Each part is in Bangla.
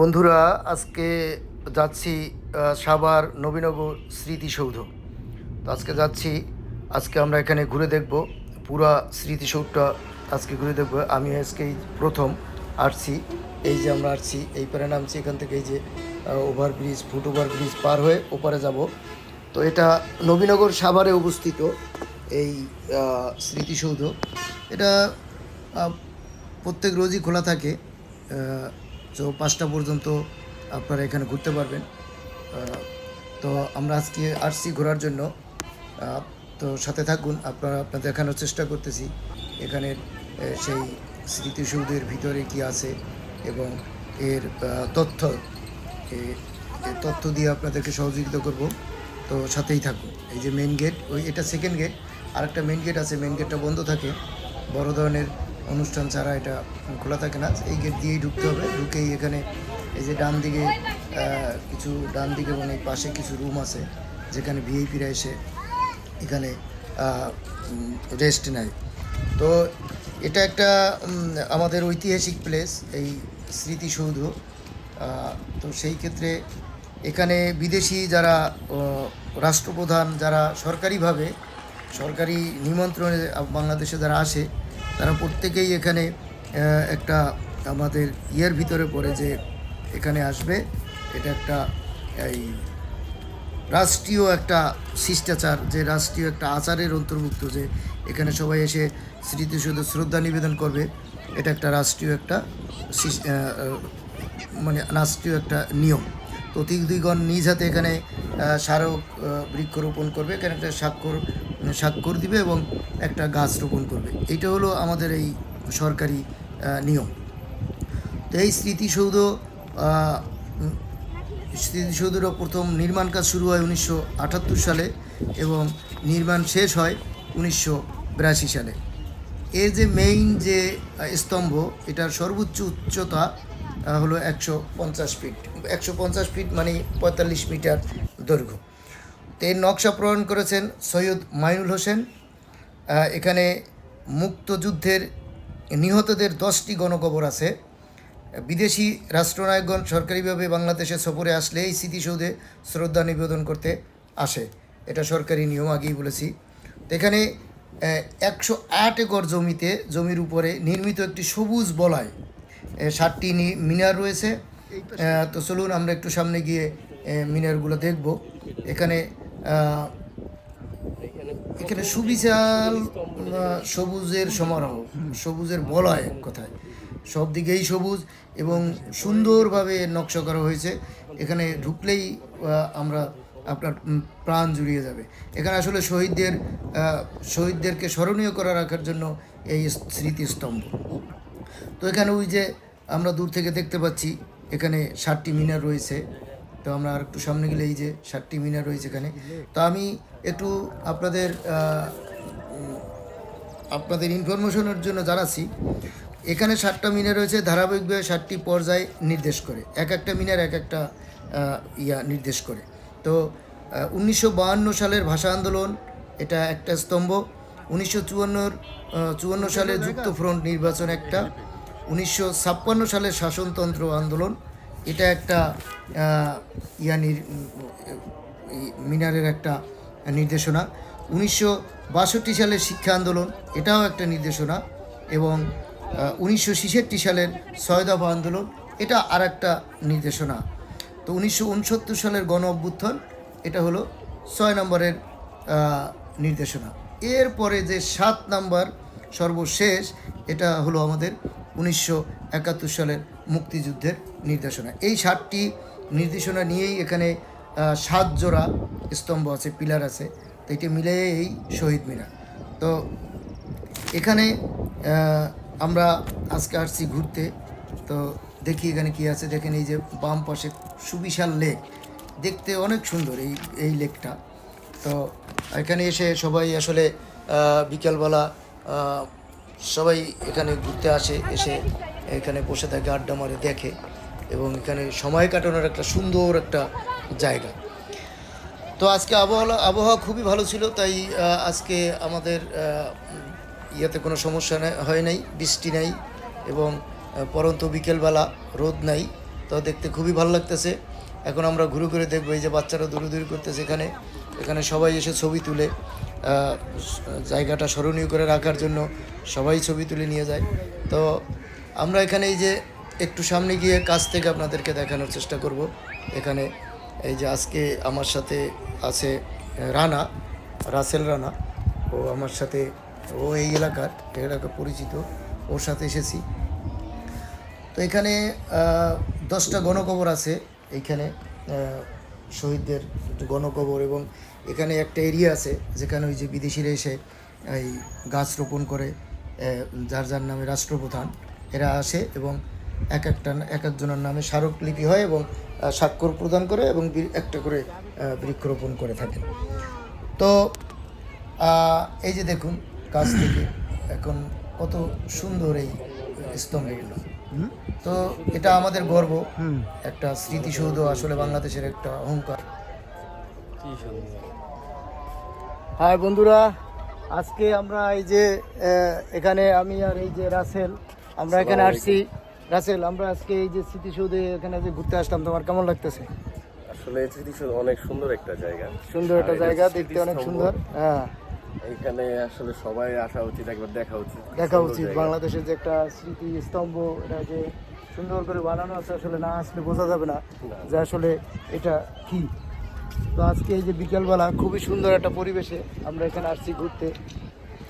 বন্ধুরা, আজকে যাচ্ছি সাভার নবীনগর স্মৃতিসৌধ। তো আজকে যাচ্ছি, আজকে আমরা এখানে ঘুরে দেখব পুরা স্মৃতিসৌধটা। আজকে ঘুরে দেখব, আমি আজকে প্রথম আসছি। এই যে আমরা আসছি, এই পারে নামছি, এখান থেকে এই যে ওভারব্রিজ, ফুট ওভারব্রিজ পার হয়ে ওপারে যাব। তো এটা নবীনগর সাভারে অবস্থিত এই স্মৃতিসৌধ। এটা প্রত্যেক রোজই খোলা থাকে। তো পাঁচটা পর্যন্ত আপনারা এখানে ঘুরতে পারবেন। তো আমরা আজকে আসছি ঘোরার জন্য তো সাথে থাকুন আপনারা আপনার দেখানোর চেষ্টা করতেছি। এখানের আহ, সেই স্মৃতিসৌধের ভিতরে কি আছে এবং এর তথ্য তথ্য দিয়ে আপনাদেরকে সহযোগিতা করব। তো সাথেই থাকুন। এই যে মেন গেট ওই এটা সেকেন্ড গেট আর একটা মেন গেট আছে মেন গেটটা বন্ধ থাকে। বড় ধরনের অনুষ্ঠান ছাড়া এটা খোলা থাকে না। এই গেট দিয়েই ঢুকতে হবে। ঢুকেই এখানে এই যে ডান দিকে কিছু ডান দিকে এবং এই পাশে কিছু রুম আছে, যেখানে ভিআইপিরা এসে এখানে রেস্ট নেয়। তো এটা একটা আমাদের ঐতিহাসিক প্লেস এই স্মৃতিসৌধ। তো সেই ক্ষেত্রে এখানে বিদেশি যারা রাষ্ট্রপ্রধান যারা সরকারিভাবে, সরকারি নিমন্ত্রণে বাংলাদেশে যারা আসে তারা প্রত্যেকেই এখানে একটা আমাদের ইয়ের ভিতরে পড়ে যে এখানে আসবে। এটা একটা, এই, রাষ্ট্রীয় একটা শিষ্টাচার, যে রাষ্ট্রীয় একটা আচারের অন্তর্ভুক্ত, যে এখানে সবাই এসে স্মৃতিসৌধ শ্রদ্ধা নিবেদন করবে। এটা একটা রাষ্ট্রীয় একটা মানে রাষ্ট্রীয় একটা নিয়ম। অতিথিগণ নিজ হাতে এখানে স্মারক বৃক্ষরোপণ করবে। এখানে একটা স্বাক্ষর স্বাক্ষর দিবে এবং একটা গাছ রোপণ করবে। এটা হলো আমাদের এই সরকারি নিয়ম। তো এই স্মৃতিসৌধ আহ, স্মৃতিসৌধেরও প্রথম নির্মাণ কাজ শুরু হয় উনিশশো আটাত্তর সালে এবং নির্মাণ শেষ হয় উনিশশো বিরাশি সালে। এর যে মেইন যে স্তম্ভ এটার সর্বোচ্চ উচ্চতা হলো একশো পঞ্চাশ ফিট একশো পঞ্চাশ ফিট মানে পঁয়তাল্লিশ মিটার দৈর্ঘ্য। তো এর নকশা প্রণয়ন করেছেন সৈয়দ মাইনুল হোসেন। এখানে মুক্তযুদ্ধের নিহতদের দশটি গণকবর আছে। বিদেশি রাষ্ট্রনায়কগণ সরকারিভাবে বাংলাদেশে সফরে আসলে এই স্মৃতিসৌধে শ্রদ্ধা নিবেদন করতে আসে। এটা সরকারি নিয়ম, আগেই বলেছি। এখানে একশো আট একর জমিতে, জমির উপরে নির্মিত একটি সবুজ বলয় ষাটটি মিনার রয়েছে। তো চলুন আমরা একটু সামনে গিয়ে মিনারগুলো দেখব। এখানে এখানে সুবিশাল সবুজের সমারোহ, সবুজের বলয় এক কথায়? সব দিকেই সবুজ এবং সুন্দরভাবে নকশা করা হয়েছে। এখানে ঢুকলেই আমরা আপনার প্রাণ জুড়িয়ে যাবে। এখানে আসলে শহীদদের শহীদদেরকে স্মরণীয় করা রাখার জন্য এই স্মৃতিস্তম্ভ। তো এখানে ওই যে আমরা দূর থেকে দেখতে পাচ্ছি, এখানে ষাটটি মিনার রয়েছে। তো আমরা আর একটু সামনে গেলে এই যে ষাটটি মিনার রয়েছে এখানে। তো আমি একটু আপনাদের আপনাদের ইনফরমেশনের জন্য জানাচ্ছি। এখানে ষাটটা মিনার রয়েছে, ধারাবাহিকভাবে ষাটটি পর্যায় নির্দেশ করে। এক একটা মিনার এক একটা ইয়া নির্দেশ করে। তো উনিশশো সালের ভাষা আন্দোলন, এটা একটা স্তম্ভ। উনিশশো চুয়ান্নর চুয়ান্ন সালে যুক্ত ফ্রন্ট নির্বাচন একটা। উনিশশো ছাপ্পান্ন সালের শাসনতন্ত্র আন্দোলন। এটা একটা আহ, ইয়া মিনারের একটা নির্দেশনা। উনিশশো বাষট্টি সালের শিক্ষা আন্দোলন এটাও একটা নির্দেশনা এবং উনিশশো ছেষট্টি সালের ছয় দফা আন্দোলন এটা আর একটা নির্দেশনা। তো উনিশশো উনসত্তর সালের গণ অভ্যুত্থান এটা হলো ছয় নম্বরের নির্দেশনা। এরপরে যে সাত নাম্বার সর্বশেষ এটা হলো আমাদের উনিশশো একাত্তর সালের মুক্তিযুদ্ধের নির্দেশনা। এই সাতটি নির্দেশনা নিয়েই এখানে সাত জোড়া স্তম্ভ আছে, পিলার আছে। তো এটা মিলে এই শহীদ মিনার। তো এখানে আমরা আজকে আসছি ঘুরতে। তো দেখি এখানে কি আছে। দেখেন এই যে বাম পাশে সুবিশাল লেক। দেখতে অনেক সুন্দর এই এই লেকটা। তো এখানে এসে সবাই আসলে বিকালবেলা সবাই এখানে ঘুরতে আসে, এসে এখানে বসে থাকে, আড্ডা মারে, দেখে। এবং এখানে সময় কাটানোর একটা সুন্দর একটা জায়গা। তো আজকে আবহাওয়া আবহাওয়া খুবই ভালো ছিল, তাই আজকে আমাদের ইয়েতে কোনো সমস্যা হয় নাই, বৃষ্টি নাই এবং পরন্ত বিকেলবেলা রোদ নাই, তো দেখতে খুবই ভালো লাগতেছে। এখন আমরা ঘুরে ঘুরে দেখব, এই যে বাচ্চারা দৌড়ি করতেছে এখানে। এখানে সবাই এসে ছবি তুলে জায়গাটা স্মরণীয় করে রাখার জন্য সবাই ছবি তুলে নিয়ে যায়। তো আমরা এখানে এই যে একটু সামনে গিয়ে কাছ থেকে আপনাদেরকে দেখানোর চেষ্টা করব। এখানে এই যে আজকে আমার সাথে আছে রানা, রাসেল রানা। ও আমার সাথে, ও এই এলাকার এলাকা পরিচিত। ওর সাথে এসেছি। তো এখানে দশটা গণকবর আছে। এইখানে শহীদদের গণকবর এবং এখানে একটা এরিয়া আছে, যেখানে ওই যে বিদেশিরা এসে এই গাছ রোপণ করে যার যার নামে রাষ্ট্রপ্রধান। এরা আসে এবং এক একটা এক একজনের নামে স্মারকলিপি হয় এবং স্বাক্ষর প্রদান করে এবং একটা করে বৃক্ষরোপণ করে থাকেন। তো আহ, এই যে দেখুন কাছ থেকে এখন কত সুন্দর এই স্তম্ভগুলো তো এটা আমাদের গর্ব। একটা স্মৃতিসৌধ আসলে বাংলাদেশের একটা অহংকার। হাই বন্ধুরা আজকে আমরা এই যে আহ, এখানে আমি আর এই যে রাসেল আমরা এখানে আসছি। রাসেল আমরা আজকে এই যে স্মৃতিসৌধে এখানে যে ঘুরতে আসলাম তোমার কেমন লাগতেছে? আসলে স্মৃতিসৌধ অনেক সুন্দর একটা জায়গা। সুন্দর একটা জায়গা দেখতে অনেক সুন্দর হ্যাঁ। এখানে আসলে সবাই আসা উচিত একবার দেখা উচিত। দেখা উচিত বাংলাদেশের যে একটা স্মৃতি স্তম্ভ এটা যে সুন্দর করে বানানো আছে আসলে না আসলে বোঝা যাবে না। যে আসলে এটা কি। তো আজকে এই যে বিকেলবেলা খুবই সুন্দর একটা পরিবেশে আমরা এখানে আসছি ঘুরতে।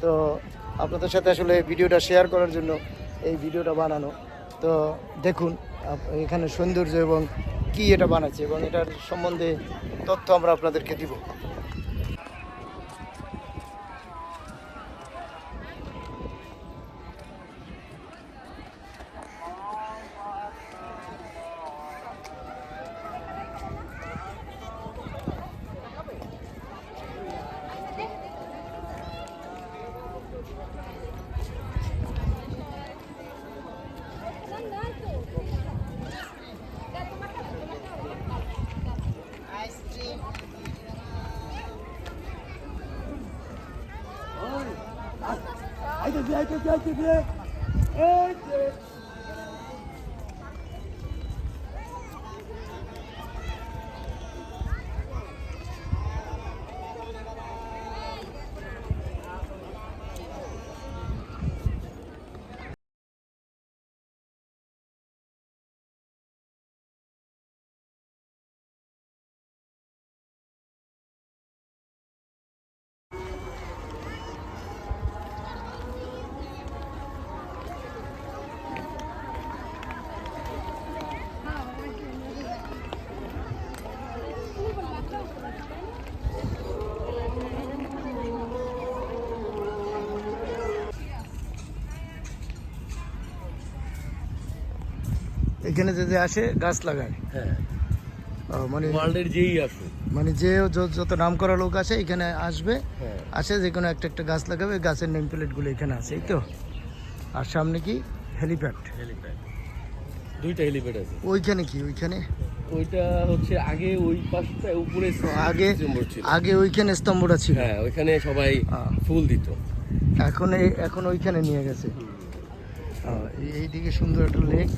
তো আপনাদের সাথে আসলে ভিডিওটা শেয়ার করার জন্য এই ভিডিওটা বানানো। তো দেখুন এখানে সৌন্দর্য এবং কি এটা বানাচ্ছে এবং এটার সম্বন্ধে তথ্য আমরা আপনাদেরকে দিব। Herkes herkese. Evet, evet. এখানে যদি আসে গাছ লাগায়। হ্যাঁ। মানে ওয়ার্ল্ডের যেই আসুক মানে যে যত নাম করা লোক আছে এখানে আসবে। হ্যাঁ। আসে যে কোনো একটা একটা গাছ লাগাবে গাছের নেম প্লেটগুলো এখানে আছে এই তো। আর সামনে কি? হেলিপ্যাড হেলিপ্যাড দুইটা হেলিপ্যাড আছে। ওইখানে কি? ওইখানে? ওইটা হচ্ছে আগে ওই পাশটা উপরে আগে আগে ওইখানে স্তম্ভটা ছিল। হ্যাঁ ওইখানে সবাই ফুল দিত। এখন এখন ওইখানে নিয়ে গেছে। এইদিকে সুন্দর একটা লেক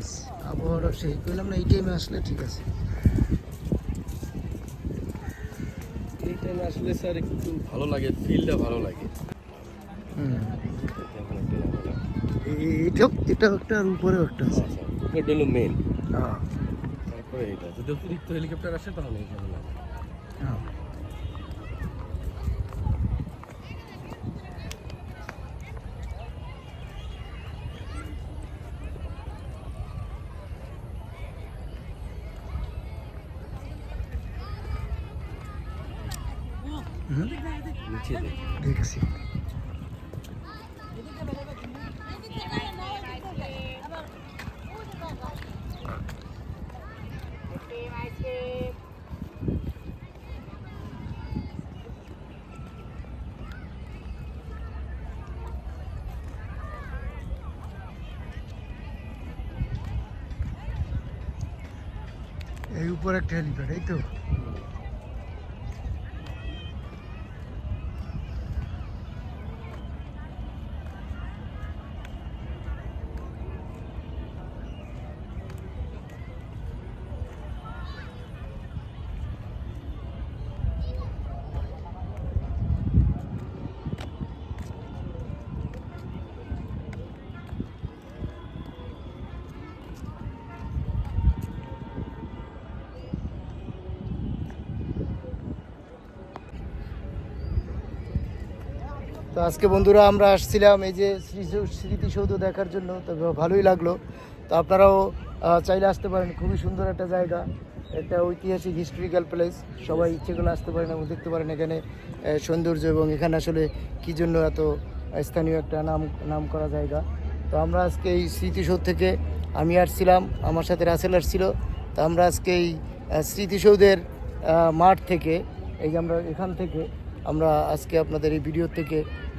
নাইস আবহাওয়াটা সেই বললাম না এই টাইমে আসলে ঠিক আছে। এই টাইমে আসলে স্যার একটু ভালো লাগে ফিলটা ভালো লাগে। হুম। যখন একটা আর উপরেও একটা আছে। উপরটা হলো মেন হ্যাঁ। তারপরে এটা যদি অতিরিক্ত হেলিকপ্টার আসে তাহলে এখানে না হ্যাঁ। হুম, নিচে দেখি দেখছি এই উপর একটা হেলিপ্যাড এই তো আজকে বন্ধুরা আমরা আসছিলাম এই যে স্মৃতি- স্মৃতিসৌধ দেখার জন্য, তো ভালোই লাগল। তো আপনারাও চাইলে আসতে পারেন, খুবই সুন্দর একটা জায়গা, একটা ঐতিহাসিক হিস্টোরিক্যাল প্লেস সবাই ইচ্ছে করলে আসতে পারেন এবং দেখতে পারেন এখানে সৌন্দর্য এবং এখানে আসলে কী জন্য এত স্থানীয় একটা নাম নাম করা জায়গা। তো আমরা আজকে এই স্মৃতিসৌধ থেকে আমি আসছিলাম, আমার সাথে রাসেল আসছিল। তো আমরা আজকে এই স্মৃতিসৌধের মাঠ থেকে, এই যে আমরা এখান থেকে, আমরা আজকে আপনাদের এই ভিডিও থেকে